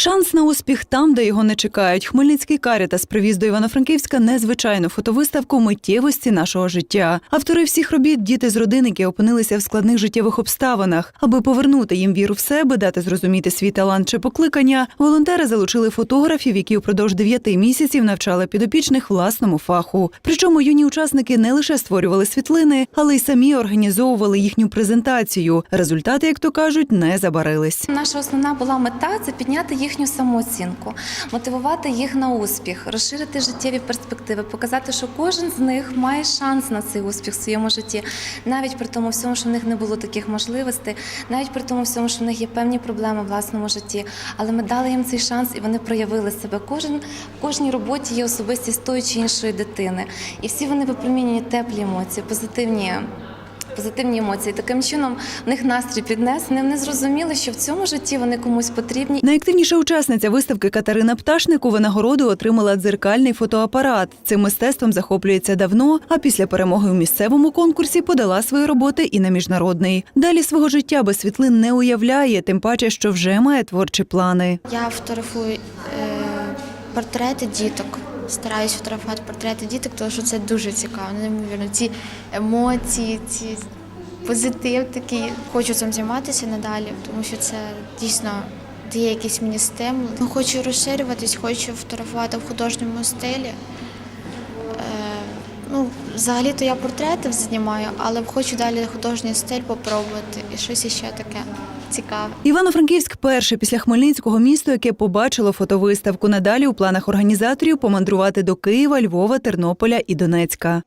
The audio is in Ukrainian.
Шанс на успіх там, де його не чекають. Хмельницький Карітас привіз до Івано-Франківська незвичайну фотовиставку миттєвості нашого життя. Автори всіх робіт діти з родин, які опинилися в складних життєвих обставинах. Аби повернути їм віру в себе, дати зрозуміти свій талант чи покликання. Волонтери залучили фотографів, які впродовж дев'яти місяців навчали підопічних власному фаху. Причому юні учасники не лише створювали світлини, але й самі організовували їхню презентацію. Результати, як то кажуть, не забарились. Наша основна була мета це підняти їхню самооцінку, мотивувати їх на успіх, розширити життєві перспективи, показати, що кожен з них має шанс на цей успіх в своєму житті, навіть при тому всьому, що в них не було таких можливостей, навіть при тому всьому, що в них є певні проблеми в власному житті. Але ми дали їм цей шанс і вони проявили себе. Кожен в кожній роботі є особистість тої чи іншої дитини, і всі вони випромінюють теплі емоції, позитивні. Позитивні емоції. Таким чином в них настрій піднесений. Вони зрозуміли, що в цьому житті вони комусь потрібні. Найактивніша учасниця виставки Катерина Пташнику винагороду отримала дзеркальний фотоапарат. Цим мистецтвом захоплюється давно, а після перемоги у місцевому конкурсі подала свої роботи і на міжнародний. Далі свого життя без світлин не уявляє, тим паче, що вже має творчі плани. Я фотографую е, портрети діток. Стараюсь фотографувати портрети діток, тому що це дуже цікаво. Неймовірно. Ці емоції, ці позитив такий. Хочу цим займатися надалі, тому що це дійсно дає якийсь мені стимул. Хочу розширюватись, хочу фотографувати в художньому стилі. Ну, взагалі-то я портрети знімаю, але хочу далі художній стиль попробувати і щось іще таке цікаве. Івано-Франківськ перше після Хмельницького місто, яке побачило фотовиставку. Надалі у планах організаторів помандрувати до Києва, Львова, Тернополя і Донецька.